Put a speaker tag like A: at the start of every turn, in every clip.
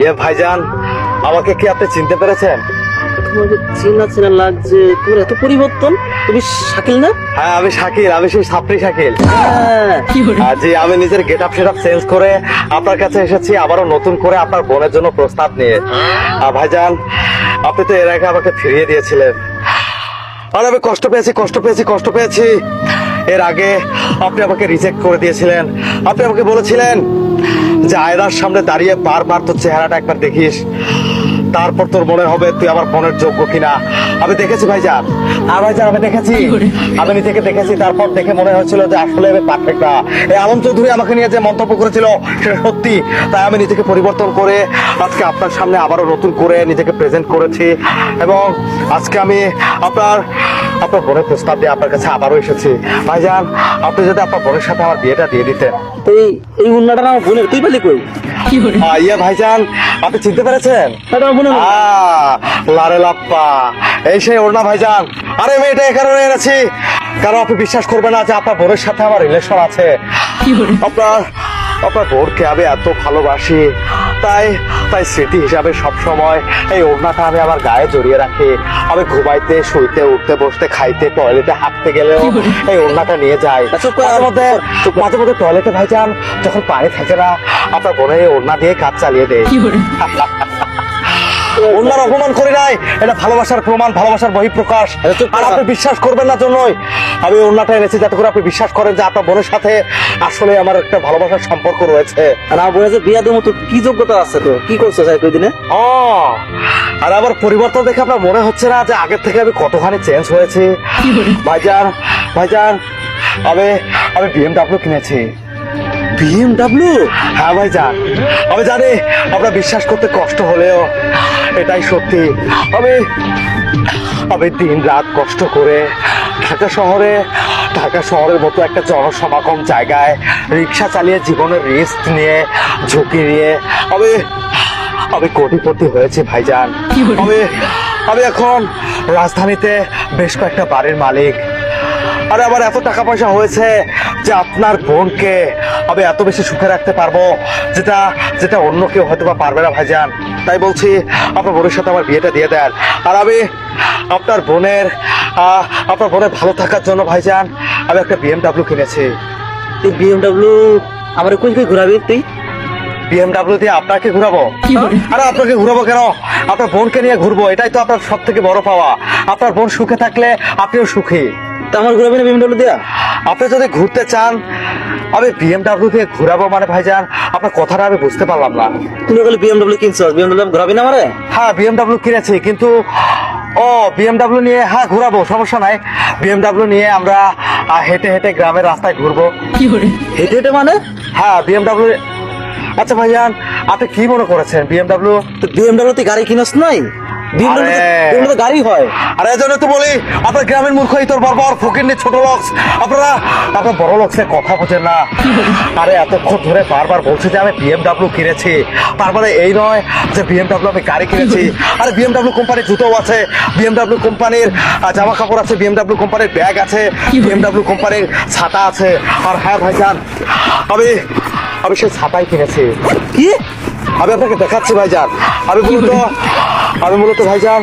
A: এ ভাইজান আমাকে কি আপনি চিনতে পেরেছেন?
B: তোমাকে চেনা চেনা লাগছে। তোমার এত পরিবর্তন? তুমি শাকিল না?
A: হ্যাঁ আমি শাকিল আমি সেই সাপড়ি শাকিল।
B: হ্যাঁ।
A: জি আমি নিজের গেট আপ সেট চেঞ্জ করে আপনার কাছে এসেছি আবারও নতুন করে আপনার বোনের জন্য প্রস্তাব নিয়ে। আর ভাইজান আপনি তো এর আগে আমাকে ফিরিয়ে দিয়েছিলেন। আর আমি কষ্ট পেয়েছি কষ্ট পেয়েছি কষ্ট পেয়েছি। এর আগে আপনি আমাকে রিজেক্ট করে দিয়েছিলেন। আপনি আমাকে বলেছিলেন যে আয়নার সামনে দাঁড়িয়ে বারবার তোর চেহারাটা একবার দেখিস। তারপর তোর মনে হবে তুই আমার বোনের যোগ্য কিনা। আমি দেখেছি ভাইজান। আর ভাইজান আমি দেখেছি? আমি নিজেকে দেখেছি তারপর দেখে মনে হচ্ছিল যে আসলে আমি পারফেক্ট না। এই আলম চৌধুরী আমাকে নিয়ে যে মন্তব্য করেছিল সেটা সত্যি। তাই আমি নিজেকে পরিবর্তন করে আজকে আপনার সামনে আবারও নতুন করে নিজেকে প্রেজেন্ট করেছি। এবং আজকে আমি আপনার আপনার বোনের প্রস্তাব দিয়ে আপনার কাছে আবারও এসেছি। ভাইজান আপনি যদি আপনার বোনের সাথে আমার বিয়েটা দিয়ে দিতেন।
B: তো এই এই উন্নাটা আমার বোনের তুই পেলি কই?
A: ইয়ে ভাইজান আপনি চিনতে পেরেছেন?
B: না।
A: লারে লাপ্পা। এই সেই ওড়না ভাইজান। আরে মেয়েটা কারণে এনেছি। কারণ আপনি বিশ্বাস করবেন না যে আপনার বোনের সাথে আমার রিলেশন আছে। আপনার আপনার বোনকে আমি এত ভালোবাসি। তাই তাই স্মৃতি হিসাবে সব সময় এই ওড়নাটা আমি আমার গায়ে জড়িয়ে রাখি। আমি ঘুমাইতে শুইতে উঠতে বসতে খাইতে টয়লেটে হাঁটতে গেলেও এই ওড়নাটা নিয়ে যাই। মাঝে মধ্যে মাঝে মধ্যে টয়লেটে ভাইজান যখন পানি থাকে না আপনার বোনের এই ওড়না দিয়ে কাজ চালিয়ে দেয় অন্যার অপমান করি নাই। এটা ভালোবাসার প্রমাণ ভালোবাসার বহিঃপ্রকাশ। আর আপনি বিশ্বাস করবেন না জন্যই। আমি অন্যটা এনেছি যাতে করে আপনি বিশ্বাস করেন যে আপনার বোনের সাথে আসলে আমার একটা ভালোবাসার সম্পর্ক রয়েছে।
B: আর আমার বোনের যে বিয়া দেবো তো কি যোগ্যতা আছে তো? কি করছ স্যার কই দিনে
A: ও আর আমার পরিবর্তন দেখে আপনার মনে হচ্ছে না যে আগের থেকে আমি কতখানি চেঞ্জ হয়েছি? ভাইজান ভাইজান আমি আমি বিএমডাব্লিউ কিনেছি।
B: বিএমডাব্লিউ
A: হ্যাঁ ভাইজান। আমি জানি আপনার বিশ্বাস করতে কষ্ট হলেও এটাই সত্যি। আমি আমি দিন রাত কষ্ট করে ঢাকা শহরে, ঢাকা শহরের মতো একটা জনসমাগম জায়গায় রিক্সা চালিয়ে জীবনের রিস্ক নিয়ে ঝুঁকি নিয়ে আমি আমি কোটিপতি হয়েছি ভাইজান। আমি আমি এখন রাজধানীতে বেশ কয়েকটা বাড়ির মালিক। আরে আমার এত টাকা পয়সা হয়েছে যে আপনার বোনকে আমি এত বেশি সুখে রাখতে পারব যেটা যেটা অন্য কেউ হয়তো বা পারবে না ভাইজান। তাই বলছি আপনার বোনের সাথে আমার বিয়েটা দিয়ে দেন। আর আমি আপনার বোনের আপনার বোনের ভালো থাকার জন্য ভাইজান আমি একটা বিএমডাব্লিউ কিনেছি।
B: তুই বিএমডাব্লিউ আমার কই কই ঘুরাবি তুই?
A: বিএমডাব্লিউ দিয়ে আপনাকে ঘুরাবো? আরে আপনাকে ঘুরাবো কেন? আপনার বোনকে নিয়ে ঘুরবো এটাই তো আপনার সব থেকে বড় পাওয়া। আপনার বোন সুখে থাকলে আপনিও সুখী।
B: তা আমার ঘুরাবি না বিএমডাব্লিউ দিয়া?
A: আপনি যদি ঘুরতে চান আমি বিএমডাব্লিউ দিয়ে ঘুরাবো মানে ভাইজান আপনার কথাটা আমি বুঝতে পারলাম না।
B: তুমি বলে বিএমডাব্লিউ কিনছো বিএমডাব্লিউ ঘুরাবি না মানে
A: হ্যাঁ বিএমডাব্লিউ কিনেছি কিন্তু ও বিএমডাব্লিউ নিয়ে হ্যাঁ ঘুরাবো সমস্যা নাই। বিএমডাব্লিউ নিয়ে আমরা হেঁটে হেঁটে গ্রামের রাস্তায় ঘুরবো।
B: কি হেঁটে হেঁটে মানে?
A: হ্যাঁ বিএমডাব্লিউ আচ্ছা ভাইজান আপনি কি মনে করেছেন? বিএমডাব্লিউ
B: তো বিএমডাব্লিউ তুই গাড়ি কিনস নাই?
A: আরে।
B: গাড়ি হয়।
A: আর এই জন্য তো বলি আপনার গ্রামের মূর্খ এই তোর বরবর ফকির ছোট লোক আপনারা আপনার বড় লোকসের কথা বোঝেন না। আরে এতক্ষণ ধরে বারবার বলছে যে আমি বিএমডাব্লিউ কিনেছি। তারপরে এই নয় যে বিএমডাব্লিউ আমি গাড়ি কিনেছি। আরে বিএমডাব্লিউ কোম্পানির জুতো আছে। বিএমডাব্লিউ কোম্পানির জামা কাপড় আছে বিএমডাব্লিউ কোম্পানির ব্যাগ আছে বিএমডাব্লিউ কোম্পানির ছাতা আছে। আর হ্যাঁ ভাইজান আমি আমি সেই ছাতাই কিনেছি।
B: কি?
A: আমি আপনাকে দেখাচ্ছি ভাইজান। আমি মূলত আমি মূলত ভাইজান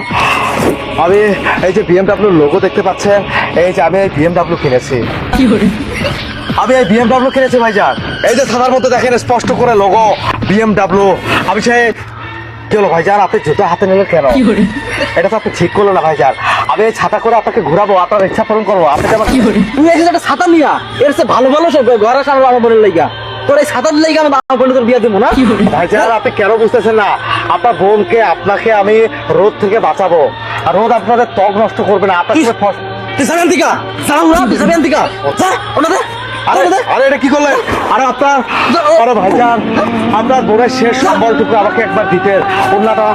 A: আমি এই যে বিএমডাব্লিউ লোগো দেখতে পাচ্ছেন এই যে আমি এই বিএমডাব্লিউ কিনেছি। আমি এই বিএমডাব্লিউ কিনেছি ভাইজান। এই যে থানার মধ্যে দেখেন স্পষ্ট করে লোগো বিএমডাব্লিউ আমি সেই কি হলো ভাইজান আপনি জুতো হাতে নিলেন কেন? এটা তো আপনি ঠিক করলেন না ভাইজান। আমি এই ছাতা করে আপনাকে ঘুরাবো আপনার ইচ্ছা পূরণ করব। আপনি আমার
B: তুই এসে একটা ছাতা নিয়া এর সে ভালো ভালো সব ঘরে সামনে আমার বোনের লাইগা তোর এই আমি আমার বোনের তোর বিয়া দেবো না
A: ভাইজান আপনি কেন বুঝতেছেন না আপনার বোনকে আপনাকে আমি রোদ থেকে বাঁচাবো আর রোদ আপনাদের ত্বক নষ্ট করবে না আপনার
B: দিকা সালাম না দিকা
A: আরে আরে এটা কি করলেন আরে আপনার আরে ভাইজান আপনার বোনের শেষ সম্বলটুকু আমাকে একবার দিতেন ওনাটা